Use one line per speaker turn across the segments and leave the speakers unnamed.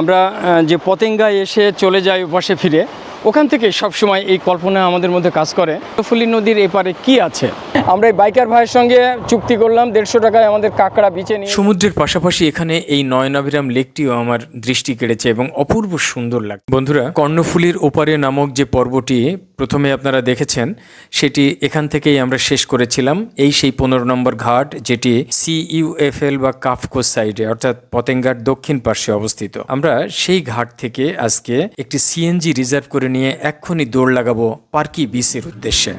আমরা যে পতেঙ্গায় এসে চলে যাই ওপাশে ফিরে, ওখান থেকে সবসময় এই কল্পনা আমাদের মধ্যে কাজ করে। ফুলি নদীর এপারে কি আছে? আমরা এই বাইকার ভাইয়ের সঙ্গে চুক্তি করলাম, দেড়শো টাকায় আমাদের কাঁকড়া বিচে নিয়ে।
সমুদ্রের পাশাপাশি এখানে এই নয়নাভিরাম লেকটিও আমার দৃষ্টি কেড়েছে এবং অপূর্ব সুন্দর লাগে বন্ধুরা, কর্ণফুলির ওপারে নামক যে পর্বটি প্রথমে আপনারা দেখেছেন, সেটি এখান থেকেই আমরা শেষ করেছিলাম। এই সেই পনেরো নম্বর ঘাট, যেটি সিইউএফএল বা কাফকো সাইডে, অর্থাৎ পতেঙ্গার দক্ষিণ পার্শ্বে অবস্থিত। আমরা সেই ঘাট থেকে আজকে একটি সিএনজি রিজার্ভ করে নিয়ে এক্ষুনি দৌড় লাগাবো পার্কি বিসের উদ্দেশ্যে।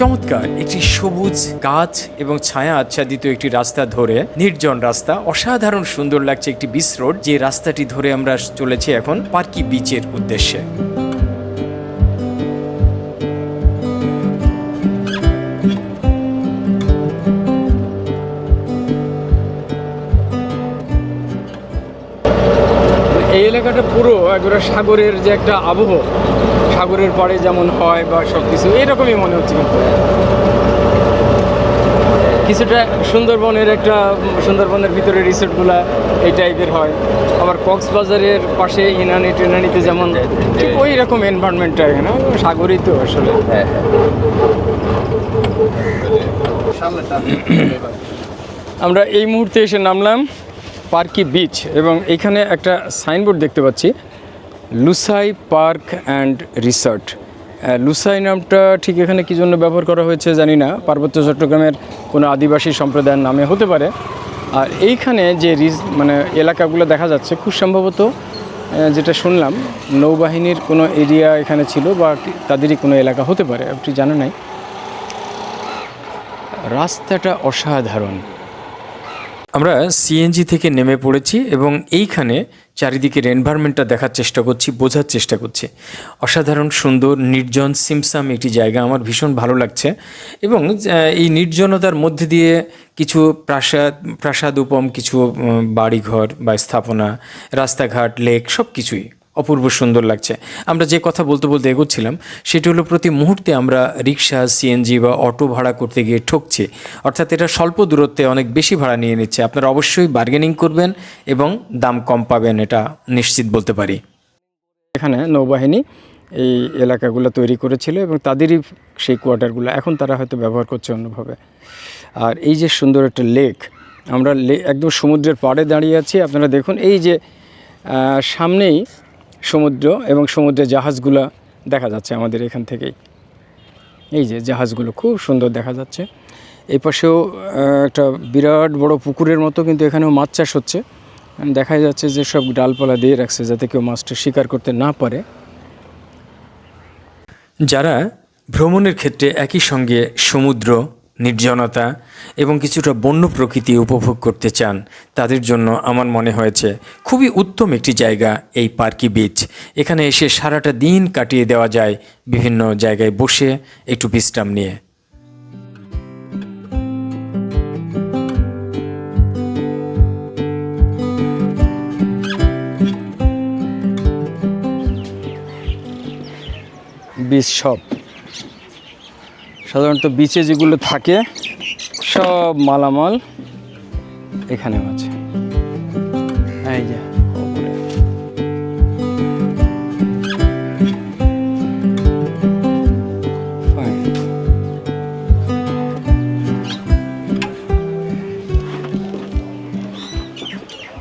চমৎকার, একটি সবুজ গাছ এবং ছায়া আচ্ছাদিত একটি রাস্তা ধরে, নির্জন রাস্তা, অসাধারণ সুন্দর লাগছে একটি বিচ রোড যে রাস্তাটি ধরে আমরা চলেছি এখন পার্কি বিচের উদ্দেশ্যে।
এই এলাকাটা পুরো একবারে সাগরের যে একটা আবহ সাগরের পাড়ে যেমন হয় বা সব কিছু এরকমই মনে হচ্ছে কিন্তু। কিছুটা সুন্দরবনের একটা সুন্দরবনের ভিতরে রিসোর্টগুলা এই টাইপের হয়। আবার কক্সবাজারের পাশে ইনানি টেনানিতে যেমন ঠিক ওই রকম এনভায়রনমেন্টটা এখানে সাগরই তো আসলে। আমরা এই মুহূর্তে এসে নামলাম পার্কি বিচ এবং এখানে একটা সাইনবোর্ড দেখতে পাচ্ছি। Lushai park and resort. Lushai নামটা ঠিক এখানে কী জন্য ব্যবহার করা হয়েছে জানি না। পার্বত্য চট্টগ্রামের কোনো আদিবাসী সম্প্রদায়ের নামে হতে পারে। আর এইখানে যে রিস মানে এলাকাগুলো দেখা যাচ্ছে, খুব সম্ভবত যেটা শুনলাম, নৌবাহিনীর কোনো এরিয়া এখানে ছিল বা তাদেরই কোনো এলাকা হতে পারে, আপনি জানেন নাই? রাস্তাটা অসাধারণ।
আমরা সিএনজি থেকে নেমে পড়েছি এবং এইখানে চারিদিকের এনভায়রনমেন্টটা দেখার চেষ্টা করছি, বোঝার চেষ্টা করছি। অসাধারণ, সুন্দর, নির্জন, সিমসাম একটি জায়গা আমার ভীষণ ভালো লাগছে। এবং এই নির্জনতার মধ্যে দিয়ে কিছু প্রাসাদ প্রাসাদ উপম, কিছু বাড়িঘর বা স্থাপনা, রাস্তাঘাট লেক সব কিছুই অপূর্ব সুন্দর লাগছে। আমরা যে কথা বলতে বলতে এগোচ্ছিলাম, সেটি হলো প্রতি মুহূর্তে আমরা রিক্সা সিএনজি বা অটো ভাড়া করতে গিয়ে ঠকছি। অর্থাৎ এটা স্বল্প দূরত্বে অনেক বেশি ভাড়া নিয়ে নিচ্ছে। আপনারা অবশ্যই বার্গেনিং করবেন এবং দাম কম পাবেন, এটা নিশ্চিত বলতে পারি।
এখানে নৌবাহিনী এই এলাকাগুলো তৈরি করেছিল এবং তাদেরই সেই কোয়ার্টারগুলো এখন তারা হয়তো ব্যবহার করছে অন্যভাবে। আর এই যে সুন্দর একটা লেক, আমরা একদম সমুদ্রের পাড়ে দাঁড়িয়ে আছি। আপনারা দেখুন, এই যে সামনেই সমুদ্র এবং সমুদ্রের জাহাজগুলো দেখা যাচ্ছে আমাদের এখান থেকেই। এই যে জাহাজগুলো খুব সুন্দর দেখা যাচ্ছে। এই পাশেও একটা বিরাট বড় পুকুরের মতো কিন্তু এখানেও মাছ চাষ হচ্ছে। দেখা যাচ্ছে যে সব ডালপালা দিয়ে রাখছে যাতে কেউ মাছটা শিকার করতে না পারে।
যারা ভ্রমণের ক্ষেত্রে একই সঙ্গে সমুদ্র নির্জনতা এবং কিছুটা বন্য প্রকৃতি উপভোগ করতে চান, তাদের জন্য আমার মনে হয়েছে খুবই উত্তম একটি জায়গা এই পার্কি বিচ। এখানে এসে সারাটা দিন কাটিয়ে দেওয়া যায়, বিভিন্ন জায়গায় বসে একটু বিশ্রাম নিয়ে।
বীজ সব। সাধারণত বিচে যেগুলো থাকে, সব মালামাল এখানেও আছে। এই যে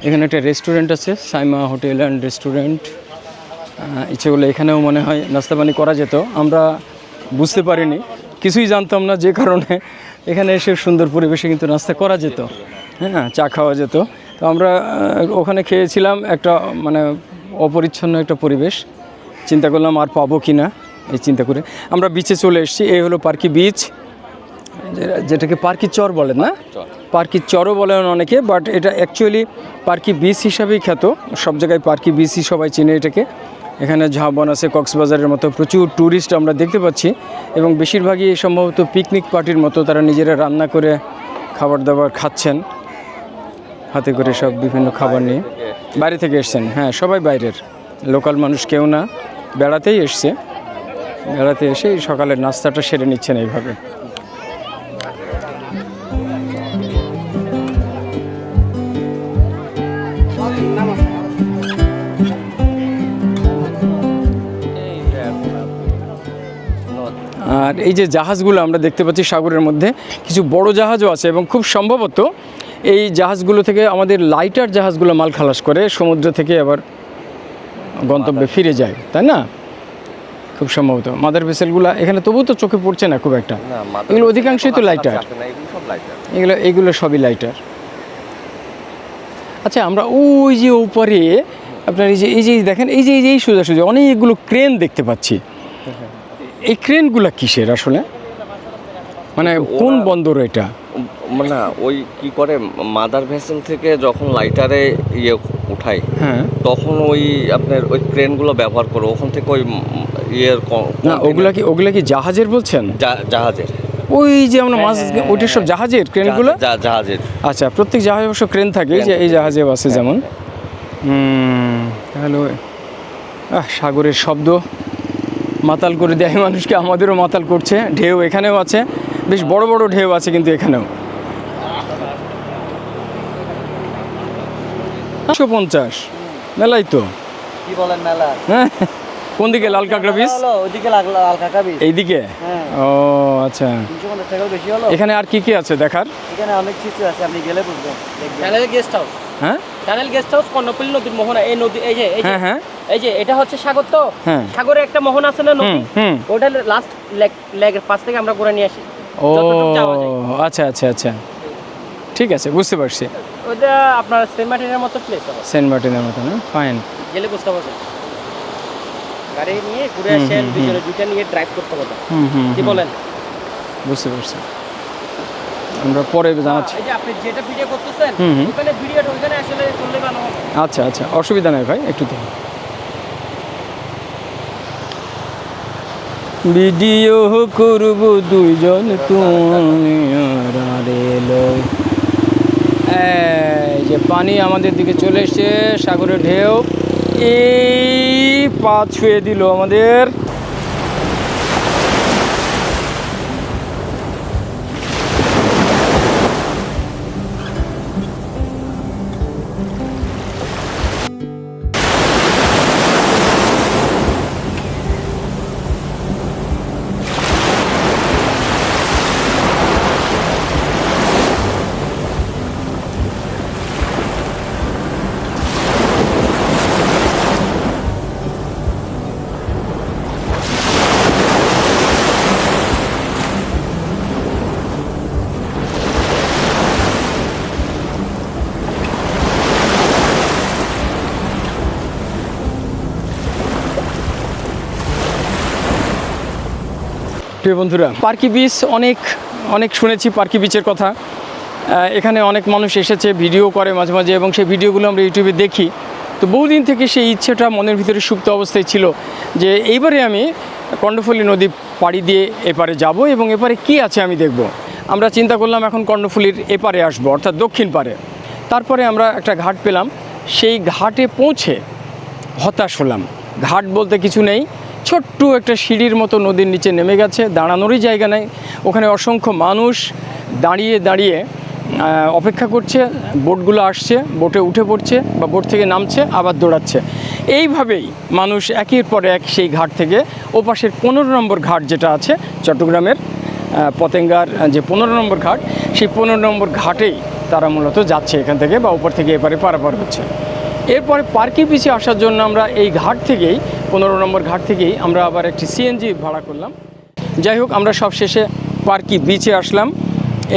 এখানে একটা রেস্টুরেন্ট আছে, সাইমা হোটেল অ্যান্ড রেস্টুরেন্ট ইচ্ছে করলে এখানেও মনে হয় নাস্তা পানি করা যেত। আমরা বুঝতে পারিনি কিছুই জানতাম না যে কারণে এখানে এসে সুন্দর পরিবেশে কিন্তু নাস্তা করা যেত। হ্যাঁ চা খাওয়া যেত। তো আমরা ওখানে খেয়েছিলাম একটা মানে অপরিচ্ছন্ন একটা পরিবেশ। চিন্তা করলাম আর পাবো কি না এই চিন্তা করে। আমরা বিচে চলে এসেছি এই হলো পার্কি বিচ যেটাকে পার্কি চর বলেন না? পার্কি চরও বলেন অনেকে বাট এটা অ্যাকচুয়ালি পার্কি বিচ হিসাবেই খ্যাত। সব জায়গায় পার্কি বিচই সবাই চেনে এটাকে। এখানে ঝাবন আছে, কক্সবাজারের মতো প্রচুর ট্যুরিস্ট আমরা দেখতে পাচ্ছি এবং বেশিরভাগই সম্ভবত পিকনিক পার্টির মতো তারা নিজেরা রান্না করে খাবার দাবার খাচ্ছেন, হাতে করে সব বিভিন্ন খাবার নিয়ে। বাইরে থেকে এসছেন হ্যাঁ সবাই বাইরের, লোকাল মানুষ কেউ না, বেড়াতেই এসছে। বেড়াতে এসে সকালের নাস্তাটা সেরে নিচ্ছেন এইভাবে। এই যে জাহাজগুলো আমরা দেখতে পাচ্ছি সাগরের মধ্যে কিছু বড় জাহাজও আছে এবং খুব সম্ভবত এই জাহাজগুলো থেকে আমাদের লাইটার জাহাজগুলো মাল খালাস করে সমুদ্র থেকে আবার গন্তব্যে ফিরে যায় তাই না? খুব সম্ভবত। মাদার ভেসেলগুলো এখানে তবুও তো চোখে পড়ছে না খুব একটা। এগুলো অধিকাংশই তো লাইটার
এগুলো
এগুলো সবই লাইটার আচ্ছা আমরা ওই যে উপরে আপনার এই যে এই যে দেখেন এই যে এই যে এই সোজা সোজা অনেকগুলো ক্রেন দেখতে পাচ্ছি। এই ক্রেনগুলো কিসের আসলে? মানে কোন বন্দর এটা?
মানে না ওই কি করে মাদার ভেসেল থেকে যখন লাইটারে ইয়ে উঠায়
হ্যাঁ।
তখন ওই আপনার ওই ক্রেনগুলো ব্যবহার করে ওখান থেকে ওই ইয়ের
না ওগুলা কি ওগুলা কি জাহাজের বলছেন?
জাহাজের।
ওই যে আমরা মাছ ওইটা সব জাহাজের ক্রেনগুলো?
জাহাজ- জাহাজের।
আচ্ছা প্রত্যেক জাহাজে অবশ্য ক্রেন থাকে যে এই জাহাজে বাসে যেমন। হুম, তাহলে সাগরের শব্দ। মাতাল করে দেয় মানুষকে আমাদেরও মাতাল করছে। ঢেউ এখানেও আছে। বেশ বড় বড় ঢেউ আছে কিন্তু এখানেও। একশো পঞ্চাশ। মেলাই তো।
কি বলেন মেলা?
হ্যাঁ। কোন দিকে? লাল কাঁকড়া পিস
ওইদিকে লাগল আলকাকা বীজ
এইদিকে?
হ্যাঁ।
ও আচ্ছা। এখানে আর কি কি আছে দেখার?
এখানে অনেক কিছু আছে আপনি গেলে বুঝবেন।
গেস্ট হাউস
হ্যাঁ?
টানেল গেস্ট হাউস কর্ণপল্লী নদীর মোহনা এই নদী এই যে এই যে
হ্যাঁ হ্যাঁ।
এই যে এটা হচ্ছে সাগর তো সাগরে একটা মোহনা আছে না নদী? ওটা লাস্ট লেগ লেগের পাশ থেকে আমরা করে নিয়ে আসি।
ও। আচ্ছা আচ্ছা আচ্ছা। ঠিক আছে বুঝতে পারছি।
ওইটা আপনার সেন্ট মার্টিনের মতো প্লেস হবে।
সেন্ট মার্টিনের মতো না? ফাইন
গেলে বুঝতে পারবেন। গাড়ি নিয়ে ঘুরে আসেন দুজনে দুইটা নিয়ে ড্রাইভ করতে
হুম
কি বলেন?
বুঝতে পারছি। আমরা পরে জানাচ্ছি। আচ্ছা আচ্ছা অসুবিধা নেই ভাই একটু দিন ভিডিও করব দুইজন তুমি যে পানি আমাদের দিকে চলে এসছে সাগরের ঢেউ। এই পা ছুঁয়ে দিল আমাদের। প্রিয় বন্ধুরা, পার্কি বিচ অনেক অনেক শুনেছি পার্কি বিচের কথা। এখানে অনেক মানুষ এসেছে, ভিডিও করে মাঝে মাঝে এবং সেই ভিডিওগুলো আমরা ইউটিউবে দেখি। তো বহুদিন থেকে সেই ইচ্ছেটা মনের ভিতরে সুপ্ত অবস্থায় ছিল যে এইবারে আমি কর্ণফুলী নদী পাড়ি দিয়ে এপারে যাব এবং এপারে কি আছে আমি দেখব। আমরা চিন্তা করলাম এখন কর্ণফুলীর এপারে আসব, অর্থাৎ দক্ষিণ পারে তারপরে আমরা একটা ঘাট পেলাম। সেই ঘাটে পৌঁছে হতাশ হলাম। ঘাট বলতে কিছু নেই। ছোট্ট একটা সিঁড়ির মতো নদীর নিচে নেমে গেছে, দাঁড়ানোরই জায়গা নেই। ওখানে অসংখ্য মানুষ দাঁড়িয়ে দাঁড়িয়ে অপেক্ষা করছে, বোটগুলো আসছে, বোটে উঠে পড়ছে বা বোট থেকে নামছে, আবার দৌড়াচ্ছে। এইভাবেই মানুষ একের পর এক সেই ঘাট থেকে ওপাশের পনেরো নম্বর ঘাট যেটা আছে, চট্টগ্রামের পতেঙ্গার যে পনেরো নম্বর ঘাট, সেই পনেরো নম্বর ঘাটেই তারা মূলত যাচ্ছে এখান থেকে বা উপর থেকে এপারে পারাপার হচ্ছে। এরপরে পার্কে পিছিয়ে আসার জন্য আমরা এই ঘাট থেকেই, পনেরো নম্বর ঘাট থেকেই আমরা আবার একটি সিএনজি ভাড়া করলাম। যাই হোক, আমরা সব শেষে পার্কি বিচে আসলাম।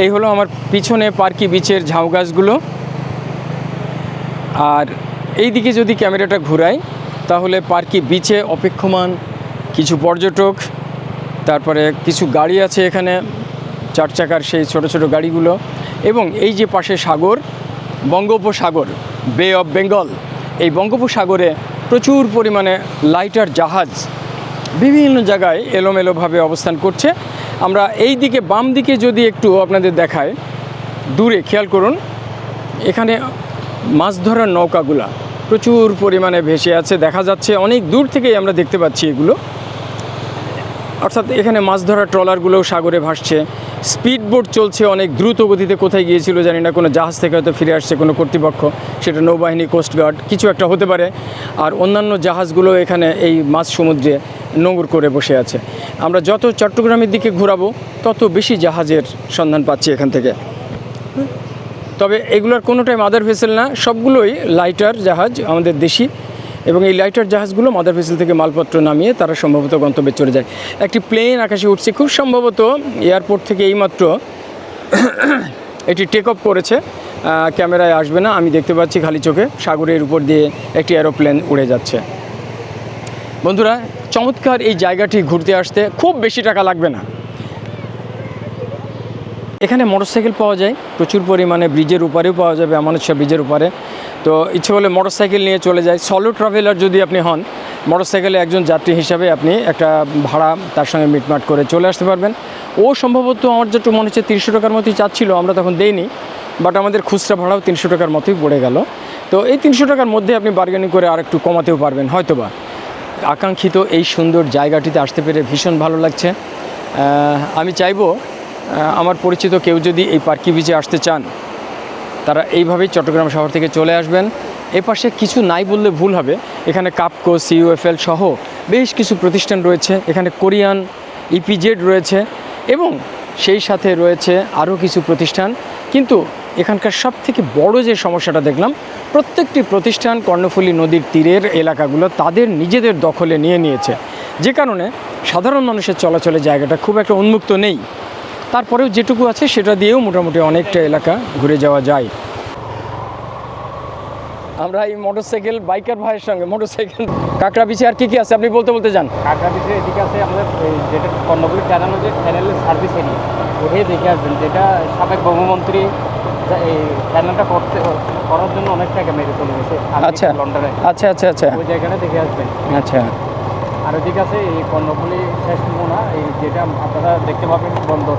এই হলো আমার পিছনে পার্কি বিচের ঝাউ গাছগুলো। আর এই দিকে যদি ক্যামেরাটা ঘুরাই, তাহলে পার্কি বিচে অপেক্ষমান কিছু পর্যটক, তারপরে কিছু গাড়ি আছে এখানে, চার চাকার সেই ছোট ছোট গাড়িগুলো। এবং এই যে পাশে সাগর, বঙ্গোপসাগর বে অফ বেঙ্গল এই বঙ্গোপসাগরে প্রচুর পরিমাণে লাইটার জাহাজ বিভিন্ন জায়গায় এলোমেলোভাবে অবস্থান করছে। আমরা এই দিকে, বাম দিকে যদি একটু আপনাদের দেখায় দূরে খেয়াল করুন, এখানে মাছ ধরার নৌকাগুলা প্রচুর পরিমাণে ভেসে আছে, দেখা যাচ্ছে অনেক দূর থেকেই আমরা দেখতে পাচ্ছি এগুলো। অর্থাৎ এখানে মাছ ধরার ট্রলারগুলোও সাগরে ভাসছে। স্পিড বোট চলছে অনেক দ্রুত গতিতে কোথায় গিয়েছিল জানি না, কোনো জাহাজ থেকে হয়তো ফিরে আসছে কোনো কর্তৃপক্ষ, সেটা নৌবাহিনী কোস্টগার্ড কিছু একটা হতে পারে। আর অন্যান্য জাহাজগুলো এখানে এই মাছ সমুদ্রে নোংর করে বসে আছে। আমরা যত চট্টগ্রামের দিকে ঘোরাবো, তত বেশি জাহাজের সন্ধান পাচ্ছি এখান থেকে। তবে এগুলোর কোনোটাই মাদার ভেসেল না, সবগুলোই লাইটার জাহাজ, আমাদের দেশি। এবং এই লাইটার জাহাজগুলো মাদার ভেসেল থেকে মালপত্র নামিয়ে তারা সম্ভবত গন্তব্যে চলে যায়। একটি প্লেন আকাশে উঠছে, খুব সম্ভবত এয়ারপোর্ট থেকে এইমাত্র এটি টেক অফ করেছে। ক্যামেরায় আসবে না, আমি দেখতে পাচ্ছি খালি চোখে, সাগরের উপর দিয়ে একটি এরোপ্লেন উড়ে যাচ্ছে। বন্ধুরা, চমৎকার এই জায়গাটি ঘুরতে আসতে, খুব বেশি টাকা লাগবে না। এখানে মোটরসাইকেল পাওয়া যায়, প্রচুর পরিমাণে ব্রিজের উপরেও পাওয়া যাবে আমানত শাহ ব্রিজের উপরে। তো ইচ্ছে হলে মোটরসাইকেল নিয়ে চলে যায়। সলো ট্রাভেলার যদি আপনি হন, মোটরসাইকেলে একজন যাত্রী হিসাবে আপনি একটা ভাড়া তার সঙ্গে মিটমাট করে চলে আসতে পারবেন। ও সম্ভবত আমার যেটু মনে হচ্ছে তিনশো টাকার মতোই চাচ্ছিল, আমরা তখন দেইনি বাট আমাদের খুচরা ভাড়াও তিনশো টাকার মতোই পড়ে গেল। তো এই তিনশো টাকার মধ্যে আপনি বার্গেনিং করে আর একটু কমাতেও পারবেন, হয়তোবা। আকাঙ্ক্ষিত এই সুন্দর জায়গাটিতে আসতে পেরে ভীষণ ভালো লাগছে। আমি চাইব আমার পরিচিত কেউ যদি এই পার্কি বিচে আসতে চান, তারা এইভাবেই চট্টগ্রাম শহর থেকে চলে আসবেন। এ পাশে কিছু নাই বললে ভুল হবে। এখানে কাপকো সিইউএফএল সহ বেশ কিছু প্রতিষ্ঠান রয়েছে। এখানে কোরিয়ান ইপিজেড রয়েছে এবং সেই সাথে রয়েছে আরও কিছু প্রতিষ্ঠান। কিন্তু এখানকার সব থেকে বড় যে সমস্যাটা দেখলাম, প্রত্যেকটি প্রতিষ্ঠান কর্ণফুলী নদীর তীরের এলাকাগুলো তাদের নিজেদের দখলে নিয়ে নিয়েছে। যে কারণে সাধারণ মানুষের চলাচলের জায়গাটা খুব একটা উন্মুক্ত নেই। তারপরেও যেটুকু আছে সেটা দিয়েও মোটামুটি অনেকটা এলাকা ঘুরে যাওয়া যায়। আমরা এই মোটরসাইকেল বাইকার ভাইয়ের সঙ্গে মোটরসাইকেল কাঁকড়া বিছে আর কি কি আছে আপনি বলতে বলতে যান।
কাঁকড়া ভিতরে এদিকে আছে আমাদের এই যেটা কর্ণপুরের টানানো যে চ্যানেলের সার্ভিস এরিয়া ওটাই দেখে আসবেন যেটা সাবেক বঙ্গমন্ত্রী এই চ্যানেলটা করতে করার জন্য অনেক টাকা মেরে চলে গেছে।
আচ্ছা।
লন্ডনে।
আচ্ছা আচ্ছা আচ্ছা।
ওই জায়গাটা দেখে আসবেন।
আচ্ছা।
আর ওদিকে আছে এই কর্ণফুলি শেষ মোনা এই যেটা আপনারা দেখতে পাবেন বন্দর।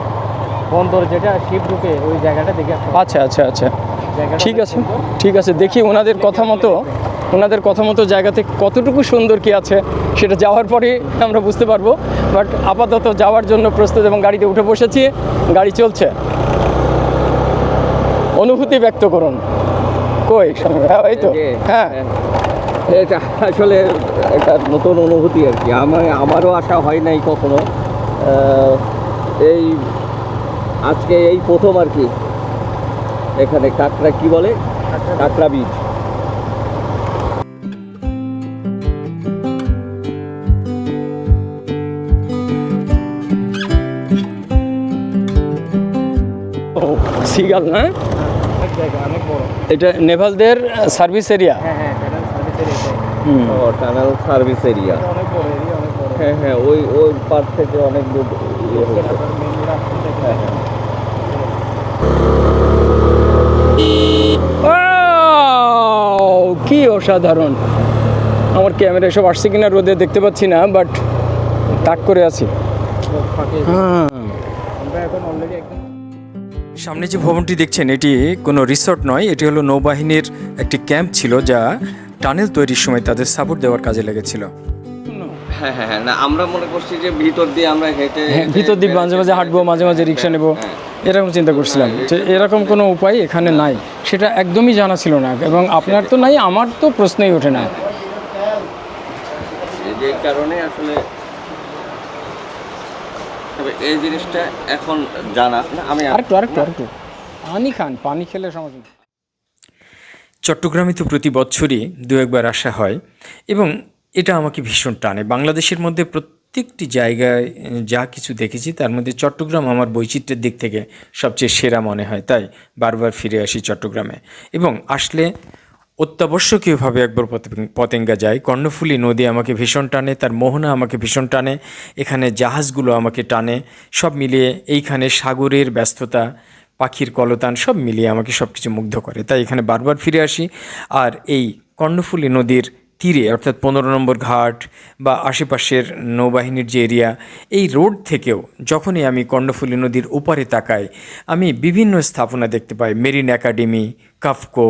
বন্দর যেটা শিপ ঢুকে ওই জায়গাটা দেখে
আচ্ছা আচ্ছা আচ্ছা। ঠিক আছে ঠিক আছে দেখি ওনাদের কথা মতো ওনাদের কথা মতো জায়গাতে কতটুকু সুন্দর কি আছে সেটা যাওয়ার পরে আমরা বুঝতে পারব। বাট আপাতত যাওয়ার জন্য প্রস্তুত এবং গাড়িতে উঠে বসেছি গাড়ি চলছে। অনুভূতি ব্যক্ত করুন। কই? সঙ্গে হ্যাঁ, এই তো। হ্যাঁ।
এটা আসলে একটা নতুন অনুভূতি আর কি। আমার আমারও আশা হয় নাই কখনো। এই আজকে এই প্রথম আর কি। এখানে কাঁকড়া কি বলে? কাঁকড়া বীজ।
সিগাল না?
বড়।
এটা নেভালদের সার্ভিস এরিয়া
হ্যাঁ হ্যাঁ চ্যানেল সার্ভিসের এটাই
হুম
ও টানেল সার্ভিস এরিয়া হ্যাঁ হ্যাঁ ওই ওই পার থেকে অনেক দূর ইয়ে
থেকে
হ্যাঁ হ্যাঁ।
কি অসাধারণ। আমার ক্যামেরা এসব আসছে কিনা রোদে দেখতে পাচ্ছি না বাট তাক করে আছি। হ্যাঁ।
আমরা এখন অলরেডি
সামনে যে ভবনটি দেখছেন এটি কোনো রিসর্ট নয় এটি হলো নৌবাহিনীর একটি ক্যাম্প ছিল যা টানেল তৈরির সময় তাদের সাপোর্ট দেওয়ার কাজে লেগেছিল।
হ্যাঁ হ্যাঁ হ্যাঁ না আমরা মনে করছি যে ভিতর দিয়ে আমরা হেঁটে
হ্যাঁ, ভিতর দিয়ে মাঝে মাঝে হাঁটবো মাঝে মাঝে রিক্সা নেব
হ্যাঁ।
এরকম চিন্তা করছিলাম যে এরকম কোনো উপায় এখানে নাই। সেটা একদমই জানা ছিল না এবং আপনার তো নাই আমার তো প্রশ্নই ওঠে না।
যে কারণে আসলে তবে এই জিনিসটা এখন জানা। আমি
আরেকটু আরেকটু আরেকটু। পানি খান পানি খেলে সমস্যা নেই।
চট্টগ্রামে তো প্রতি বছরই দু একবার আসা হয় এবং এটা আমাকে ভীষণ টানে। বাংলাদেশের মধ্যে প্রত্যেকটি জায়গায় যা কিছু দেখেছি তার মধ্যে চট্টগ্রাম আমার বৈচিত্র্যের দিক থেকে সবচেয়ে সেরা মনে হয়। তাই বারবার ফিরে আসি চট্টগ্রামে। এবং আসলে অত্যাবশ্যকীয়ভাবে একবার পতেং- পতেঙ্গা যায় কর্ণফুলী নদী আমাকে ভীষণ টানে, তার মোহনা আমাকে ভীষণ টানে, এখানে জাহাজগুলো আমাকে টানে। সব মিলিয়ে এইখানে সাগরের ব্যস্ততা পাখির কলতান সব মিলিয়ে আমাকে সব কিছু মুগ্ধ করে। তাই এখানে বারবার ফিরে আসি আর এই কর্ণফুলী নদীর তীরে, অর্থাৎ পনেরো নম্বর ঘাট বা আশেপাশের নৌবাহিনীর যে এরিয়া, এই রোড থেকেও যখনই আমি কর্ণফুলী নদীর ওপারে তাকাই, আমি বিভিন্ন স্থাপনা দেখতে পাই। মেরিন একাডেমি, কাফকো,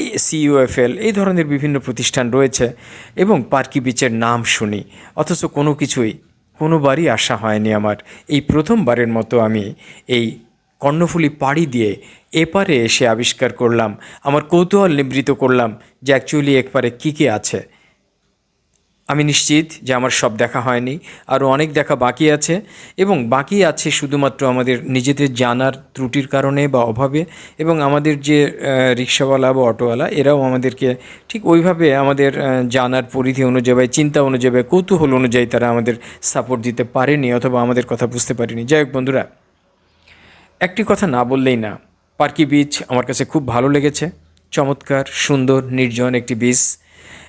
এই সিইউএফএল, এই ধরনের বিভিন্ন প্রতিষ্ঠান রয়েছে এবং পার্কি বিচের নাম শুনি। অথচ কোনো কিছুই কোনোবারই আসা হয়নি আমার। এই প্রথমবারের মতো আমি এই কর্ণফুলি পাড়ি দিয়ে এপারে এসে আবিষ্কার করলাম, আমার কৌতূহল নিবৃত করলাম যে অ্যাকচুয়ালি একপারে কী কী আছে। আমি নিশ্চিত যে আমার সব দেখা হয়নি, আরও অনেক দেখা বাকি আছে এবং বাকি আছে শুধুমাত্র আমাদের নিজেদের জানার ত্রুটির কারণে বা অভাবে এবং আমাদের যে রিক্সাওয়ালা বা অটোওয়ালা, এরাও আমাদেরকে ঠিক ওইভাবে আমাদের জানার পরিধি অনুযায়ী, চিন্তা অনুযায়ী কৌতূহল অনুযায়ী তারা আমাদের সাপোর্ট দিতে পারেনি অথবা আমাদের কথা বুঝতে পারেনি। যাই হোক বন্ধুরা একটি কথা না বললেই না, পার্কি বিচ আমার কাছে খুব ভালো লেগেছে। চমৎকার, সুন্দর, নির্জন একটি বিচ।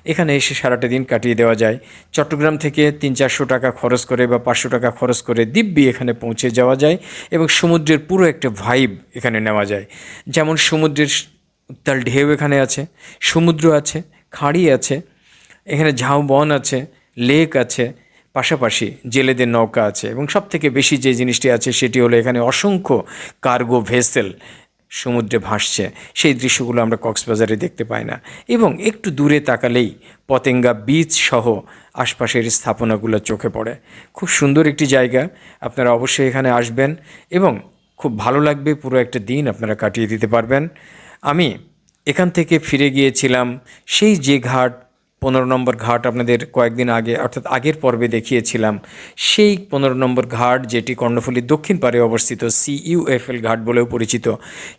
এখানে এসে সারাটা দিন কাটিয়ে দেওয়া যায়। চট্টগ্রাম থেকে তিন চারশো টাকা খরচ করে বা পাঁচশো টাকা খরচ করে দিব্যি এখানে পৌঁছে যাওয়া যায় এবং সমুদ্রের পুরো একটা ভাইব এখানে নেওয়া যায়। যেমন সমুদ্রের উত্তাল ঢেউ এখানে আছে, সমুদ্র আছে, খাঁড়ি আছে, এখানে ঝাউবন আছে লেক আছে পাশাপাশি জেলেদের নৌকা আছে এবং সব থেকে বেশি যে জিনিসটি আছে সেটি হলো এখানে অসংখ্য কার্গো ভেসেল সমুদ্রে ভাসছে। সেই দৃশ্যগুলো আমরা কক্সবাজারে দেখতে পাই না। এবং একটু দূরে তাকালেই পতেঙ্গা বিচ সহ আশপাশের স্থাপনাগুলো চোখে পড়ে। খুব সুন্দর একটি জায়গা, আপনারা অবশ্যই এখানে আসবেন এবং খুব ভালো লাগবে পুরো একটা দিন আপনারা কাটিয়ে দিতে পারবেন। আমি এখান থেকে ফিরে গিয়েছিলাম সেই যে ঘাট পনেরো নম্বর ঘাট আপনাদের কয়েকদিন আগে, অর্থাৎ আগের পর্বে দেখিয়েছিলাম, সেই পনেরো নম্বর ঘাট যেটি কর্ণফুলীর দক্ষিণ পারে অবস্থিত সিইউএফএল ঘাট বলেও পরিচিত,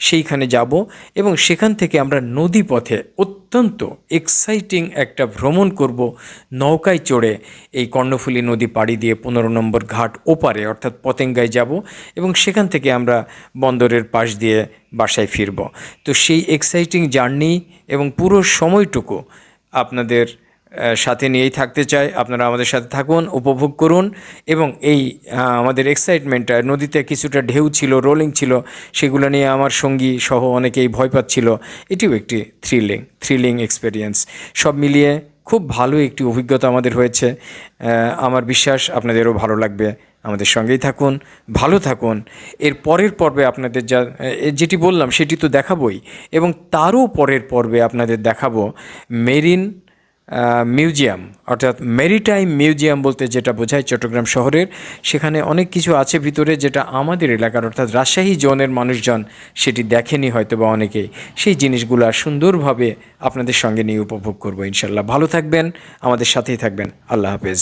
সেইখানে যাব এবং সেখান থেকে আমরা নদী পথে অত্যন্ত এক্সাইটিং একটা ভ্রমণ করব নৌকায় চড়ে এই কর্ণফুলী নদী পাড়ি দিয়ে পনেরো নম্বর ঘাট ওপারে, অর্থাৎ পতেঙ্গায় যাব এবং সেখান থেকে আমরা বন্দরের পাশ দিয়ে বাসায় ফিরব। তো সেই এক্সাইটিং জার্নি এবং পুরো সময়টুকু আপনাদের সাথে নিয়েই থাকতে চাই। আপনারা আমাদের সাথে থাকুন, উপভোগ করুন এবং এই আমাদের এক্সাইটমেন্টটা নদীতে কিছুটা ঢেউ ছিল রোলিং ছিল, সেগুলো নিয়ে আমার সঙ্গী সহ অনেকেই ভয় পাচ্ছিল। এটিও একটি থ্রিলিং থ্রিলিং এক্সপেরিয়েন্স সব মিলিয়ে খুব ভালো একটি অভিজ্ঞতা আমাদের হয়েছে। আমার বিশ্বাস আপনাদেরও ভালো লাগবে। আমাদের সঙ্গেই থাকুন, ভালো থাকুন। এর পরের পর্বে আপনাদের যা যেটি বললাম সেটি তো দেখাবই। এবং তারও পরের পর্বে আপনাদের দেখাবো মেরিন মিউজিয়াম, অর্থাৎ মেরিটাইম মিউজিয়াম বলতে যেটা বোঝায় চট্টগ্রাম শহরের। সেখানে অনেক কিছু আছে ভিতরে যেটা আমাদের এলাকার, অর্থাৎ রাজশাহী জোনের মানুষজন সেটি দেখেনি হয়তো বা অনেকেই। সেই জিনিসগুলো সুন্দরভাবে আপনাদের সঙ্গে নিয়ে উপভোগ করব ইনশাল্লাহ। ভালো থাকবেন, আমাদের সাথেই থাকবেন। আল্লাহ হাফেজ।